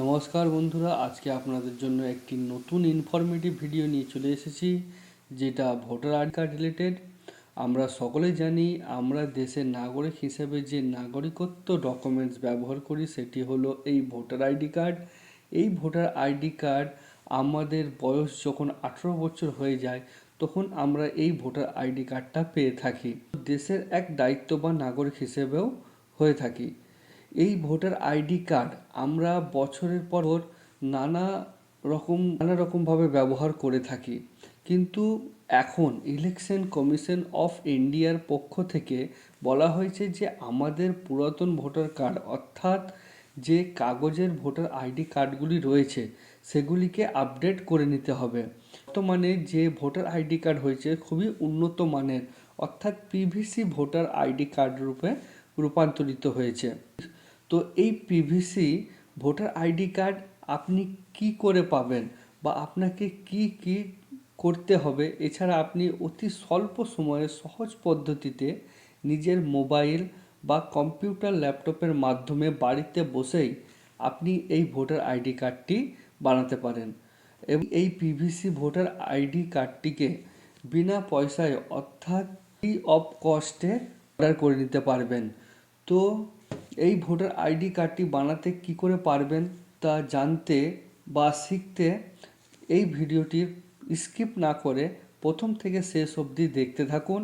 নমস্কার বন্ধুরা, আজকে আপনাদের জন্য একটি নতুন ইনফরমেটিভ ভিডিও নিয়ে চলে এসেছি, যেটা ভোটার আইডি কার্ড রিলেটেড আমরা সকলেই জানি, আমরা দেশের নাগরিক হিসেবে যে নাগরিকত্ব ডকুমেন্টস ব্যবহার করি, সেটি হলো এই ভোটার আইডি কার্ড। এই ভোটার আইডি কার্ড আমাদের বয়স যখন আঠেরো বছর হয়ে যায়, তখন আমরা এই ভোটার আইডি কার্ডটা পেয়ে থাকি। দেশের এক দায়িত্ববান নাগরিক হিসেবেও হয়ে থাকি। এই ভোটার আইডি কার্ড আমরা বছরের পর নানা রকম, নানা রকমভাবে ব্যবহার করে থাকি। কিন্তু এখন ইলেকশন কমিশন অফ ইন্ডিয়ার পক্ষ থেকে বলা হয়েছে যে আমাদের পুরাতন ভোটার কার্ড অর্থাৎ যে কাগজের ভোটার আইডি কার্ডগুলি রয়েছে, সেগুলিকে আপডেট করে নিতে হবে। বর্তমানে যে ভোটার আইডি কার্ড হয়েছে, খুবই উন্নত মানের অর্থাৎ পিভিসি ভোটার আইডি কার্ড রূপে রূপান্তরিত হয়েছে। তো এই পিভিসি ভোটার আইডি কার্ড আপনি কি করে পাবেন বা আপনাকে কি কি করতে হবে? এছাড়া আপনি অতি স্বল্প সময়ে সহজ পদ্ধতিতে নিজের মোবাইল বা কম্পিউটার ল্যাপটপের মাধ্যমে বাড়িতে বসেই আপনি এই ভোটার আইডি কার্ডটি বানাতে পারেন। এবং এই পিভিসি ভোটার আইডি কার্ডটিকে বিনা পয়সায় অর্থাৎ ফ্রি অফ কস্টে অর্ডার করে নিতে পারবেন। তো এই ভোটার আইডি কার্ডটি বানাতে কি করে পারবেন তা জানতে বা শিখতে এই ভিডিওটি স্কিপ না করে প্রথম থেকে শেষ অবধি দেখতে থাকুন।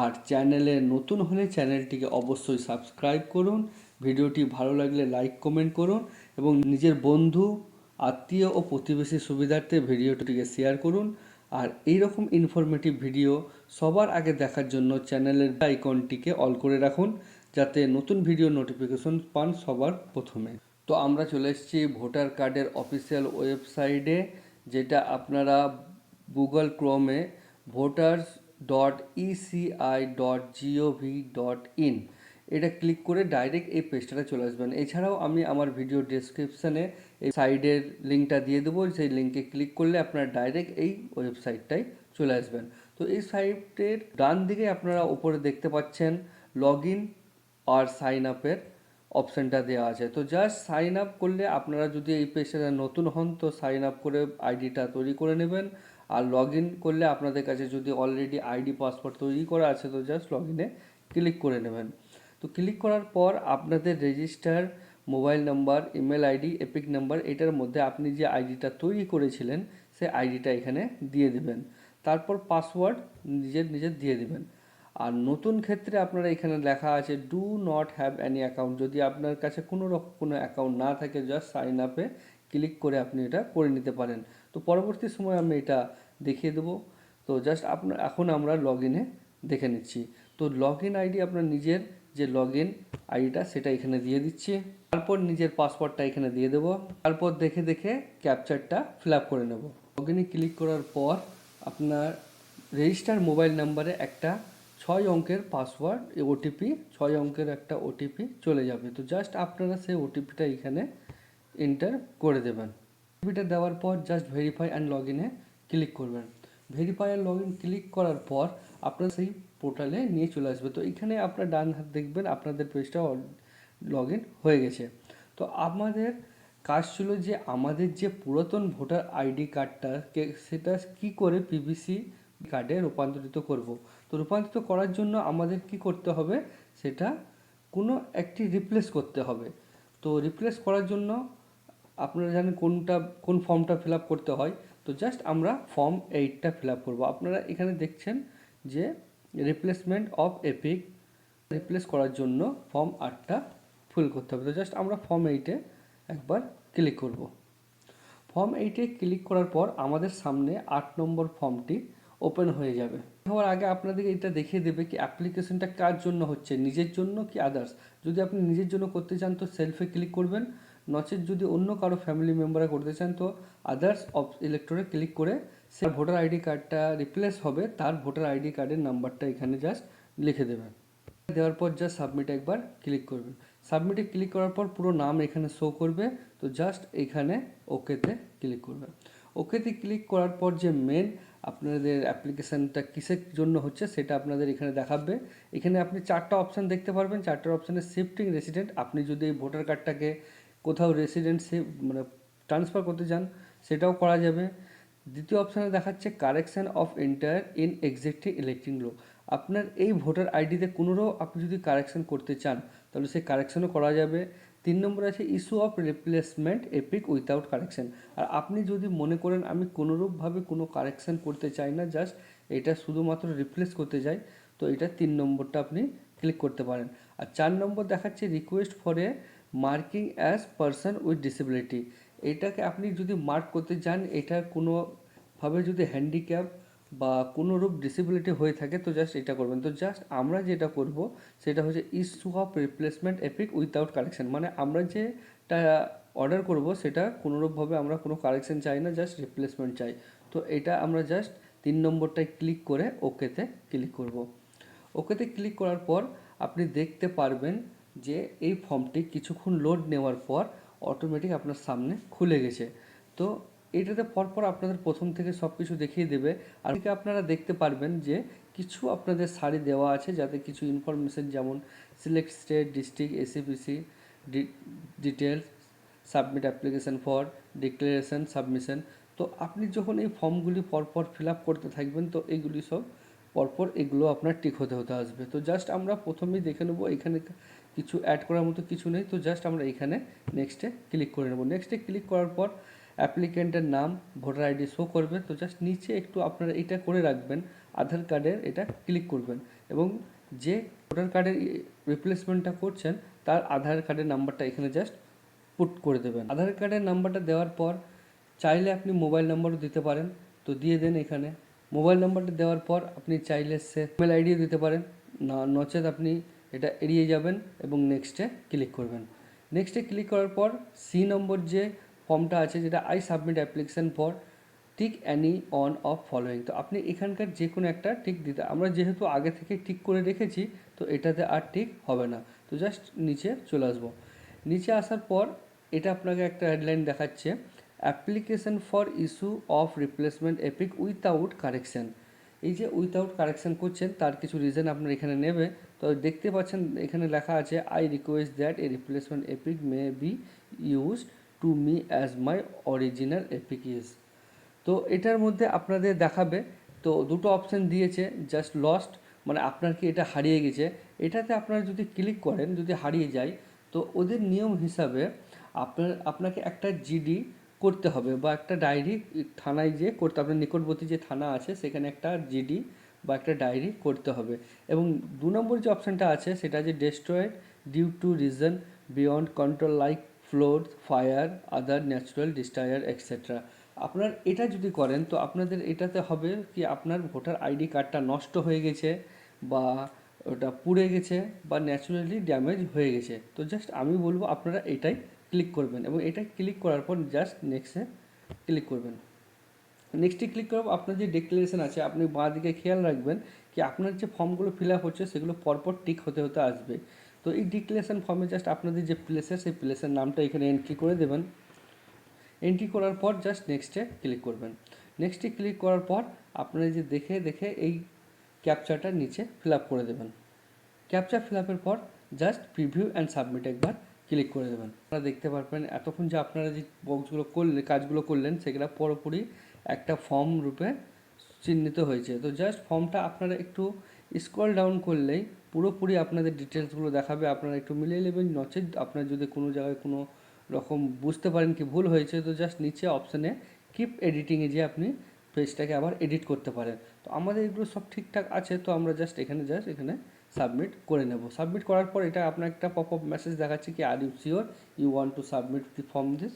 আর চ্যানেলে নতুন হলে চ্যানেলটিকে অবশ্যই সাবস্ক্রাইব করুন। ভিডিওটি ভালো লাগলে লাইক, কমেন্ট করুন এবং নিজের বন্ধু, আত্মীয় ও প্রতিবেশী সুবিধার্থে ভিডিওটিকে শেয়ার করুন। আর এই রকম ইনফরমেটিভ ভিডিও সবার আগে দেখার জন্য চ্যানেলের আইকনটিকে অল করে রাখুন। যাতে নতুন ভিডিও নোটিফিকেশন পান সবার প্রথমে। তো আমরা চলে এসেছি ভোটার কার্ডের অফিসিয়াল ওয়েবসাইটে যেটা আপনারা Google ক্রোমে voters dot ECI dot GOV dot in এটা ক্লিক করে ডাইরেক্ট এই পেজটাতে চলে আসবেন। এছাড়াও আমি আমার ভিডিও ডেসক্রিপশানে এই সাইডের লিঙ্কটা দিয়ে দেবো। সেই লিঙ্কে ক্লিক করলে আপনারা ডাইরেক্ট এই ওয়েবসাইটটাই চলে আসবেন। তো এই সাইটের ডান দিকে আপনারা উপরে দেখতে পাচ্ছেন লগ ইন আর সাইন আপের অপশানটা দেওয়া আছে। তো জাস্ট সাইন আপ করলে আপনারা যদি এই পেজটা নতুন হন, তো সাইন আপ করে আইডিটা তৈরি করে নেবেন। আর লগ ইন করলে আপনাদের কাছে যদি অলরেডি আইডি পাসওয়ার্ড তৈরি করা আছে, তো জাস্ট লগ ইনে ক্লিক করে নেবেন। তো ক্লিক করার পর আপনাদের register mobile number email ID EPIC number এটার মধ্যে আপনি যে আইডিটা তৈরি করেছিলেন, সেই আইডিটা এখানে দিয়ে দেবেন। তারপর পাসওয়ার্ড নিজের নিজের দিয়ে দেবেন। আর নতুন ক্ষেত্রে আপনারা এখানে লেখা আছে do not have any account যদি আপনার কাছে কোনো রকম কোনো অ্যাকাউন্ট না থাকে জাস্ট সাইন আপে ক্লিক করে আপনি এটা করে নিতে পারেন। তো পরবর্তী সময় আমি এটা দেখিয়ে দেবো। তো জাস্ট আপনার এখন আমরা লগ ইনে দেখে নিচ্ছি। তো লগ ইন আইডি আপনার নিজের যে লগ ইন আইডিটা সেটা এখানে দিয়ে দিচ্ছি। তারপর নিজের পাসওয়ার্ডটা এখানে দিয়ে দেবো। তারপর দেখে দেখে ক্যাপচারটা ফিল আপ করে নেব। লগ ইনে ক্লিক করার পর আপনার রেজিস্টার মোবাইল নাম্বারে একটা ছয় অঙ্কের পাসওয়ার্ড ওটিপি ছয় অঙ্কের একটা ওটিপি চলে যাবে। তো জাস্ট আপনারা সেই ওটিপিটা এখানে এন্টার করে দেবেন। ওটিপিটা দেওয়ার পর জাস্ট ভেরিফাই অ্যান্ড লগ ইনে ক্লিক করবেন। Verify and log in click করার পর আপনার সেই পোর্টালে নিয়ে চলে আসবে। তো এখানে আপনার ডান হাত দেখবেন, আপনাদের পেজটা লগ ইন হয়ে গেছে। তো আমাদের কাজ ছিল যে আমাদের যে পুরাতন ভোটার আইডি কার্ডটাকে সেটা কি করে পিভিসি কার্ডে রূপান্তরিত করব? তো রূপান্তরিত করার জন্য আমাদের কি করতে হবে? সেটা কোনো একটি রিপ্লেস করতে হবে। তো রিপ্লেস করার জন্য আপনারা জানেন কোনটা, কোন ফর্মটা ফিল করতে হয়। তো জাস্ট আমরা ফর্ম এইটটা ফিল আপ করব। আপনারা এখানে দেখছেন যে রিপ্লেসমেন্ট অফ এপিক রিপ্লেস করার জন্য ফর্ম আটটা ফিল করতে হবে। তো জাস্ট আমরা ফর্ম এইটে একবার ক্লিক করব। ফর্ম এইটে ক্লিক করার পর আমাদের সামনে আট নম্বর ফর্মটি ওপেন হয়ে যাবে। হওয়ার আগে আপনাদেরকে এটা দেখিয়ে দেবে কি অ্যাপ্লিকেশনটা কার জন্য হচ্ছে, নিজের জন্য কি আদার্স যদি আপনি নিজের জন্য করতে চান তো সেলফে ক্লিক করবেন, নচেত যদি অন্য কারও ফ্যামিলি মেম্বারে করতে চান তো আদার্স অফ ইলেকট্রনে ক্লিক করে সে ভোটার আইডি কার্ডটা রিপ্লেস হবে, তার ভোটার আইডি কার্ডের নাম্বারটা এখানে জাস্ট লিখে দেবেন। দেওয়ার পর জাস্ট সাবমিট একবার ক্লিক করবেন। সাবমিটে ক্লিক করার পর পুরো নাম এখানে শো করবে, তো জাস্ট এখানে ওকেতে ক্লিক করবেন। ওকেতে ক্লিক করার পর যে মেন আপনাদের অ্যাপ্লিকেশানটা কিসের জন্য হচ্ছে সেটা আপনাদের এখানে দেখাবে। এখানে আপনি চারটা অপশান দেখতে পারবেন। চারটার অপশানে শিফটিং রেসিডেন্ট আপনি যদি এই ভোটার কার্ডটাকে কোথাও রেসিডেন্সি মানে ট্রান্সফার করতে চান সেটাও করা যাবে। দ্বিতীয় অপশানে দেখাচ্ছে correction of entire in existing electoral roll আপনার এই ভোটার আইডিতে কোনোরও আপনি যদি কারেকশন করতে চান, তাহলে সেই কারেকশনও করা যাবে। তিন নম্বর আছে issue of replacement EPIC without correction আর আপনি যদি মনে করেন আমি কোনোরূপভাবে কোনো কারেকশন করতে চাই না জাস্ট এটা শুধুমাত্র রিপ্লেস করতে চাই, তো এটা তিন নম্বরটা আপনি ক্লিক করতে পারেন। আর চার নম্বর দেখাচ্ছে request for a marking as person with disability এটাকে আপনি যদি মার্ক করতে চান, এটা কোনোভাবে যদি হ্যান্ডিক্যাপ বা কোনো রূপ ডিসেবিলিটি হয়ে থাকে, তো জাস্ট এটা করবেন। তো জাস্ট আমরা যেটা করব, সেটা হচ্ছে issue of replacement EPIC without correction মানে আমরা যেটা অর্ডার করব, সেটা কোনোরূপভাবে আমরা কোনো কারেকশন চাই না জাস্ট রিপ্লেসমেন্ট চাই। তো এটা আমরা জাস্ট তিন নম্বরটায় ক্লিক করে ওকেতে ক্লিক করব। ওকেতে ক্লিক করার পর আপনি দেখতে পারবেন যে এই ফর্মটি কিছুক্ষণ লোড নেওয়ার পর অটোমেটিক আপনার সামনে খুলে গেছে। তো এটাতে পরপর আপনাদের প্রথম থেকে সব কিছু দেখিয়ে দেবে। আর এদিকে আপনারা দেখতে পারবেন যে কিছু আপনাদের সারি দেওয়া আছে, যাতে কিছু ইনফরমেশন যেমন select state district AC PC details submit application for declaration submission তো আপনি যখন এই ফর্মগুলি পরপর ফিল আপ করতে থাকবেন, তো এইগুলি সব পরপর এগুলো আপনার টিক হতে হতে আসবে। তো জাস্ট আমরা প্রথমেই দেখে নেব, এখানে কিছু অ্যাড করার মতো কিছু নেই। তো জাস্ট আমরা এখানে নেক্সটে ক্লিক করে নেব। নেক্সটে ক্লিক করার পর অ্যাপ্লিকেন্টের নাম, ভোটার আইডি শো করবে তো জাস্ট নিচে একটু আপনারা এটা করে রাখবেন। আধার কার্ডের এটা ক্লিক করবেন। এবং যে ভোটার কার্ডের রিপ্লেসমেন্টটা করছেন, তার আধার কার্ডের নাম্বারটা এখানে জাস্ট পুট করে দেবেন। আধার কার্ডের নাম্বারটা দেওয়ার পর চাইলে আপনি মোবাইল নাম্বারও দিতে পারেন। তো দিয়ে দেন এখানে। মোবাইল নাম্বারটা দেওয়ার পর আপনি চাইলে সে ইমেল আইডিও দিতে পারেন। না, নচেত আপনি এটা এড়িয়ে যাবেন এবং নেক্সটে ক্লিক করবেন। নেক্সটে ক্লিক করার পর সি নম্বর যে ফর্মটা আছে যেটা I submit application for tick any one of following তো আপনি এখানকার যে কোনো একটা টিক দিতে, আমরা যেহেতু আগে থেকে টিক করে রেখেছি, তো এটাতে আর টিক হবে না। তো জাস্ট নিচে চলে আসব। নিচে আসার পর এটা আপনাকে একটা হেডলাইন দেখাচ্ছে application for issue of replacement EPIC without correction এই যে উইথাউট কারেকশন করছেন, তার কিছু রিজন আপনার এখানে নেবে। তো দেখতে পাচ্ছেন, এখানে লেখা আছে I request that a replacement EPIC may be use to me as my original EPIC is তো এটার মধ্যে আপনাদের দেখাবে, তো দুটো অপশান দিয়েছে জাস্ট লস্ট মানে আপনার কি এটা হারিয়ে গেছে? এটাতে আপনারা যদি ক্লিক করেন, যদি হারিয়ে যায়, তো ওদের নিয়ম হিসাবে আপনার, আপনাকে একটা জিডি করতে হবে বা একটা ডায়েরি থানায় যেয়ে করতে, আপনার নিকটবর্তী যে থানা আছে, সেখানে একটা জিডি বা একটা ডায়েরি করতে হবে। এবং দু নম্বর যে অপশানটা আছে, সেটা যে destroyed due to reason beyond control like flood fire other natural disaster etcetera আপনার এটা যদি করেন, তো আপনাদের এটাতে হবে কি আপনার ভোটার আইডি কার্ডটা নষ্ট হয়ে গেছে বা ওটা পুড়ে গেছে বা ন্যাচুরালি ড্যামেজ হয়ে গেছে। তো জাস্ট আমি বলব আপনারা এটাই ক্লিক করবেন এবং এটা ক্লিক করার পর জাস্ট নেক্সটে ক্লিক করবেন। নেক্সটে ক্লিক করব আপনার যে ডিক্লারেশন আছে, আপনি বাঁ দিকে খেয়াল রাখবেন কি আপনার যে ফর্মগুলো ফিল আপ হচ্ছে, সেগুলো পরপর টিক হতে হতে আসবে। তো এই ডিক্লারেশন ফর্মে জাস্ট আপনাদের যে প্লেসের সেই প্লেসের নামটা এখানে এন্ট্রি করে দেবেন। এন্ট্রি করার পর জাস্ট নেক্সটে ক্লিক করবেন। নেক্সটে ক্লিক করার পর আপনারা যে দেখে দেখে এই ক্যাপচারটা নিচে ফিল আপ করে দেবেন। ক্যাপচার ফিল আপের পর জাস্ট প্রিভিউ অ্যান্ড সাবমিট একবার ক্লিক করে দেবেন। আপনারা দেখতে পারবেন এতক্ষণ যে আপনারা যে বক্সগুলো করলেন কাজগুলো করলেন, সেগুলো পুরোপুরি একটা ফর্ম রূপে চিহ্নিত হয়েছে। তো জাস্ট ফর্মটা আপনারা একটু স্ক্রল ডাউন করলেই পুরোপুরি আপনাদের ডিটেলসগুলো দেখাবে। আপনারা একটু মিলিয়ে নেবেন নচেত আপনার যদি কোনো জায়গায় কোনো রকম বুঝতে পারেন কি ভুল হয়েছে, তো জাস্ট নিচে অপশানে কিপ এডিটিংয়ে যে আপনি পেজটাকে আবার এডিট করতে পারেন। তো আমাদের এগুলো সব ঠিকঠাক আছে, তো আমরা জাস্ট এখানে জাস্ট এখানে সাবমিট করে নেব। সাবমিট করার পর এটা আপনার একটা পপ আপ মেসেজ দেখাচ্ছে কি are you sure you want to submit the form this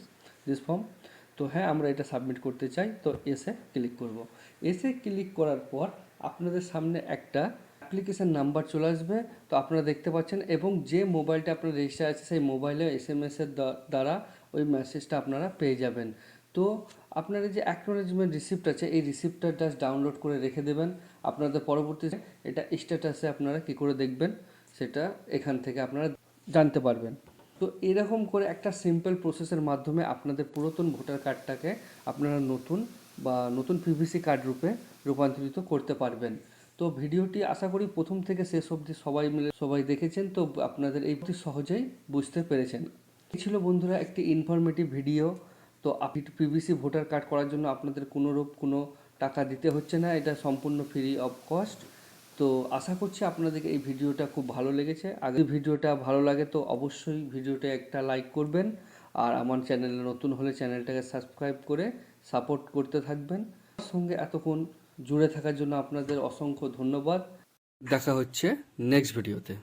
this form তো হ্যাঁ আমরা এটা সাবমিট করতে চাই, তো এসে ক্লিক করব। এসে ক্লিক করার পর আপনাদের সামনে একটা অ্যাপ্লিকেশান নাম্বার চলে আসবে। তো আপনারা দেখতে পাচ্ছেন এবং যে মোবাইলটা আপনার রেজিস্টার আছে, সেই মোবাইলে এস এম এসের দ্বারা ওই মেসেজটা আপনারা পেয়ে যাবেন। তো আপনার যে অ্যাকনোলেজমেন্ট রিসিপ্ট আছে, এই রিসিপ্টটা জাস্ট ডাউনলোড করে রেখে দেবেন। আপনাদের পরবর্তী এটা স্ট্যাটাসে আপনারা কী করে দেখবেন, সেটা এখান থেকে আপনারা জানতে পারবেন। তো এরকম করে একটা সিম্পল প্রসেসের মাধ্যমে আপনাদের পুরাতন ভোটার কার্ডটাকে আপনারা নতুন বা নতুন পিভিসি কার্ড রূপে রূপান্তরিত করতে পারবেন। তো ভিডিওটি আশা করি প্রথম থেকে শেষ অবধি সবাই মিলে সবাই দেখেছেন, তো আপনাদের এই প্রতি সহজেই বুঝতে পেরেছেন। এই ছিল বন্ধুরা একটি ইনফরমেটিভ ভিডিও তো আপনি পিভিসি ভোটার কার্ড করার জন্য আপনাদের কোনোরূপ কোনো টাকা দিতে হচ্ছে না, এটা সম্পূর্ণ ফ্রি অফ কস্ট তো আশা করছি আপনাদেরকে এই ভিডিওটা খুব ভালো লেগেছে। আগে ভিডিওটা ভালো লাগে তো অবশ্যই ভিডিওটা একটা লাইক করবেন। আর আমার চ্যানেলে নতুন হলে চ্যানেলটাকে সাবস্ক্রাইব করে সাপোর্ট করতে থাকবেন। সঙ্গে এতক্ষণ জুড়ে থাকার জন্য আপনাদের অসংখ্য ধন্যবাদ। দেখা হচ্ছে নেক্সট ভিডিওতে